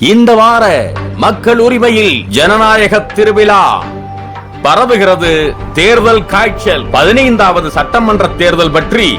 இந்த வார மக்கள் உரிமையில் ஜனநாயக திருவிழா பரவுகிறது. தேர்தல் காய்ச்சல். பதினைந்தாவது சட்டமன்ற தேர்தல் பற்றி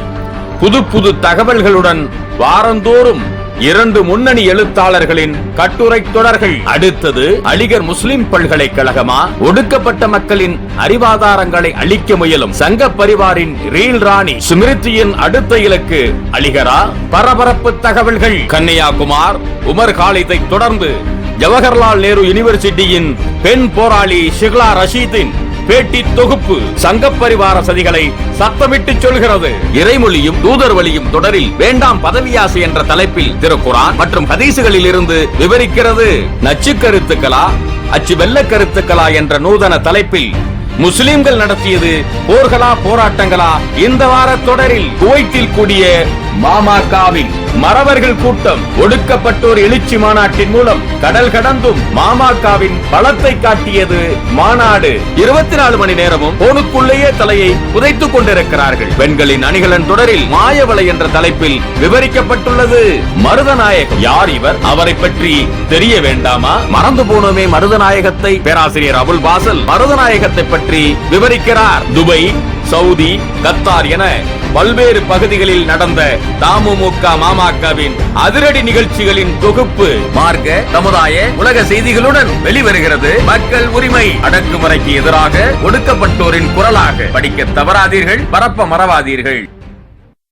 புது புது தகவல்களுடன் வாரந்தோறும் இரண்டு முன்னணி எழுத்தாளர்களின் கட்டுரை தொடர்கள். அடுத்தது அலிகர் முஸ்லிம் பல்கலைக்கழகமா? ஒடுக்கப்பட்ட மக்களின் அறிவாதாரங்களை அளிக்க முயலும் சங்க பரிவாரின் ரீல் ராணி ஸ்மிருதியின் அடுத்த இலக்கு அலிகரா? பரபரப்பு தகவல்கள். கன்னியாகுமார் உமர் காலிதை தொடர்ந்து ஜவஹர்லால் நேரு யுனிவர்சிட்டியின் பெண் போராளி ஷிக்லா ரஷீதின் பேட்டி தொகுப்பு. சங்க பரிவார சதிகளை சத்தமிட்டு சொல்கிறது. இறைமொழியும் தூதர் வழியும் தொடரில் வேண்டாம் பதவியாசை என்ற தலைப்பில் திருக்குரான் மற்றும் ஹதீசுகளில் இருந்து விவரிக்கிறது. நச்சு கருத்துக்களா? அச்சு வெள்ள கருத்துக்களா என்ற நூதன தலைப்பில் முஸ்லிம்கள் நடத்தியது போர்களா போராட்டங்களா? இந்த வார தொடரில் குவைத்தில் கூடிய மாமாகாவின் மறவர்கள் கூட்டம் ஒடுக்கப்பட்டோர் எழுச்சி மாநாட்டின் மூலம் கடல் கடந்தும் மாமாக்காவின் பலத்தை காட்டியது மாநாடு. இருபத்தி நாலு மணி நேரமும் போனுக்குள்ளேயே தலையை புதைத்துக் கொண்டிருக்கிறார்கள். பெண்களின் அணிகலன் தொடரில் மாயவலை என்ற தலைப்பில் விவரிக்கப்பட்டுள்ளது. மருதநாயகம். யார் இவர்? அவரை பற்றி தெரிய வேண்டாமா? மறந்து போனோமே மருதநாயகத்தை. பேராசிரியர் அபுல் பாசல் மருதநாயகத்தை பற்றி விவரிக்கிறார். துபை சவுதி கத்தார் என பல்வேறு பகுதிகளில் நடந்த தமுமுக மாமாக்கவின் அதிரடி நிகழ்ச்சிகளின் தொகுப்பு மார்க்க சமுதாய உலக செய்திகளுடன் வெளிவருகிறது. மக்கள் உரிமை அடக்குமுறைக்கு எதிராக ஒடுக்கப்பட்டோரின் குரலாக படிக்க தவறாதீர்கள் பரப்ப மறவாதீர்கள்.